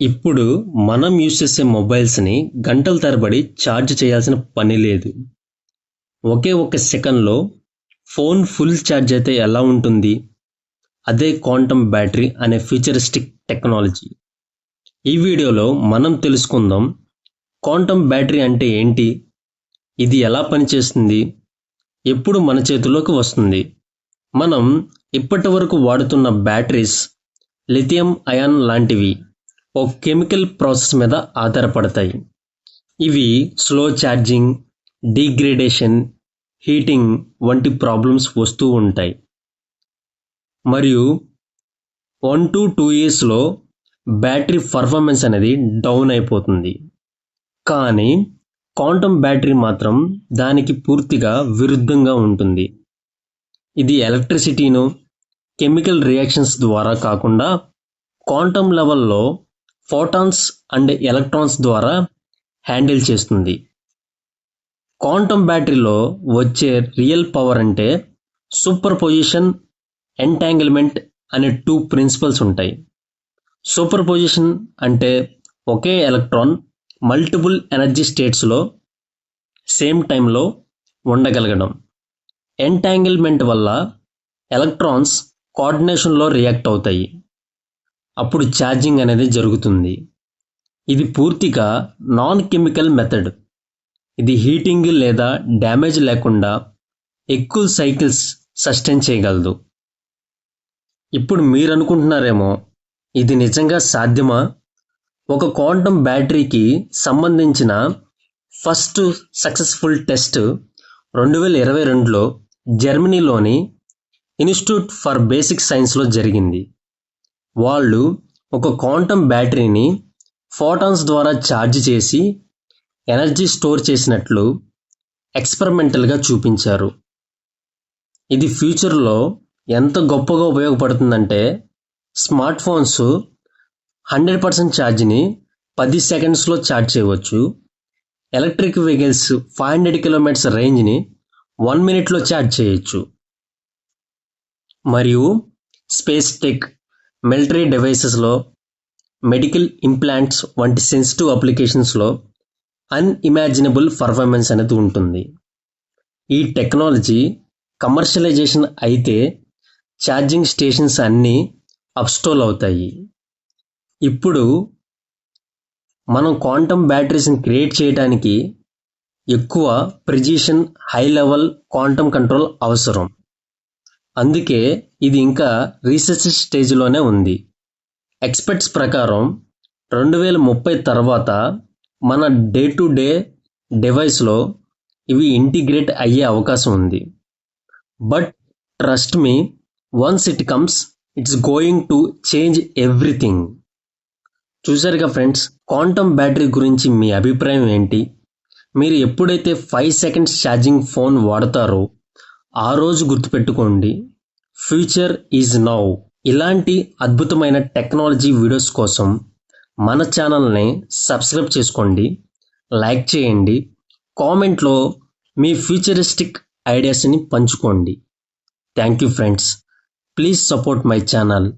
ఇప్పుడు మనం యూజ్ చేసే మొబైల్స్ని గంటల తరబడి ఛార్జ్ చేయాల్సిన పని లేదు. ఒకే ఒక సెకండ్లో ఫోన్ ఫుల్ ఛార్జ్ అయితే ఎలా ఉంటుంది? అదే క్వాంటమ్ బ్యాటరీ అనే ఫ్యూచరిస్టిక్ టెక్నాలజీ. ఈ వీడియోలో మనం తెలుసుకుందాం క్వాంటమ్ బ్యాటరీ అంటే ఏంటి? ఇది ఎలా పనిచేస్తుంది? ఎప్పుడు మన చేతిలోకి వస్తుంది? మనం ఇప్పటి వరకు వాడుతున్న బ్యాటరీస్ లిథియం అయాన్ లాంటివి. ఒక కెమికల్ ప్రాసెస్ మీద ఆధారపడతాయి. ఇవి స్లో ఛార్జింగ్ డిగ్రేడేషన్ హీటింగ్ వంటి ప్రాబ్లమ్స్ వస్తూ ఉంటాయి. మరియు వన్ టు టూ ఇయర్స్లో బ్యాటరీ పర్ఫార్మెన్స్ అనేది డౌన్ అయిపోతుంది. కానీ క్వాంటమ్ బ్యాటరీ మాత్రం దానికి పూర్తిగా విరుద్ధంగా ఉంటుంది. ఇది ఎలక్ట్రిసిటీను కెమికల్ రియాక్షన్స్ ద్వారా కాకుండా క్వాంటమ్ లెవెల్లో ఫోటాన్స్ అండ్ ఎలక్ట్రాన్స్ ద్వారా హ్యాండిల్ చేస్తుంది. క్వాంటమ్ బ్యాటరీలో వచ్చే రియల్ పవర్ అంటే సూపర్ పొజిషన్ ఎంటాంగిల్మెంట్ అనే టూ ప్రిన్సిపల్స్ ఉంటాయి. సూపర్ పొజిషన్ అంటే ఒకే ఎలక్ట్రాన్ మల్టిపుల్ ఎనర్జీ స్టేట్స్లో సేమ్ టైంలో ఉండగలగడం. ఎంటాంగిల్మెంట్ వల్ల ఎలక్ట్రాన్స్ కోఆర్డినేషన్లో రియాక్ట్ అవుతాయి. అప్పుడు ఛార్జింగ్ అనేది జరుగుతుంది. ఇది పూర్తిగా నాన్ కెమికల్ మెథడ్ ఇది హీటింగ్ లేదా డ్యామేజ్ లేకుండా ఎక్కువ సైకిల్స్ సస్టైన్ చేయగలదు. ఇప్పుడు మీరు అనుకుంటున్నారేమో ఇది నిజంగా సాధ్యమా? ఒక క్వాంటమ్ బ్యాటరీకి సంబంధించిన ఫస్ట్ సక్సెస్ఫుల్ టెస్ట్ రెండు వేల ఇరవై రెండులో జర్మనీలోని ఇన్స్టిట్యూట్ ఫర్ బేసిక్ సైన్స్లో జరిగింది. వాళ్ళు ఒక క్వాంటమ్ బ్యాటరీని ఫోటాన్స్ ద్వారా ఛార్జ్ చేసి ఎనర్జీ స్టోర్ చేసినట్లు ఎక్స్పెరిమెంటల్గా చూపించారు. ఇది ఫ్యూచర్లో ఎంత గొప్పగా ఉపయోగపడుతుందంటే స్మార్ట్ ఫోన్స్ హండ్రెడ్ పర్సెంట్ ఛార్జ్ని పది సెకండ్స్లో ఛార్జ్ చేయవచ్చు. Electric vehicles five hundred kilometres రేంజ్ని one మినిట్లో ఛార్జ్ చేయొచ్చు. మరియు స్పేస్ టెక్ మిలిటరీ డివైసెస్లో మెడికల్ ఇంప్లాంట్స్ వంటి సెన్సిటివ్ అప్లికేషన్స్లో అన్ఇమాజినబుల్ పర్ఫార్మెన్స్ అనేది ఉంటుంది. ఈ టెక్నాలజీ కమర్షియలైజేషన్ అయితే ఛార్జింగ్ స్టేషన్స్ అన్నీ అప్స్టోల్ అవుతాయి. ఇప్పుడు మనం క్వాంటమ్ బ్యాటరీస్ని క్రియేట్ చేయడానికి ఎక్కువ precision high level quantum control అవసరం. అందుకే ఇది ఇంకా రీసెర్చ్ స్టేజ్లోనే ఉంది. ఎక్స్పర్ట్స్ ప్రకారం రెండు వేల ముప్పై తర్వాత మన డే టు డే డివైస్లో ఇవి ఇంటిగ్రేట్ అయ్యే అవకాశం ఉంది. But trust me once it comes it's going to change everything చూసారుగా ఫ్రెండ్స్ క్వాంటమ్ బ్యాటరీ గురించి మీ అభిప్రాయం ఏంటి? మీరు ఎప్పుడైతే ఫైవ్ సెకండ్స్ ఛార్జింగ్ ఫోన్ వాడతారో ఆ రోజు గుర్తుపెట్టుకోండి ఫ్యూచర్ ఈజ్ నౌ. ఇలాంటి అద్భుతమైన టెక్నాలజీ వీడియోస్ కోసం మన ఛానల్ని సబ్స్క్రైబ్ చేసుకోండి లైక్ చేయండి కామెంట్లో మీ ఫ్యూచరిస్టిక్ ఐడియాస్ని పంచుకోండి. Thank you friends. Please support my channel.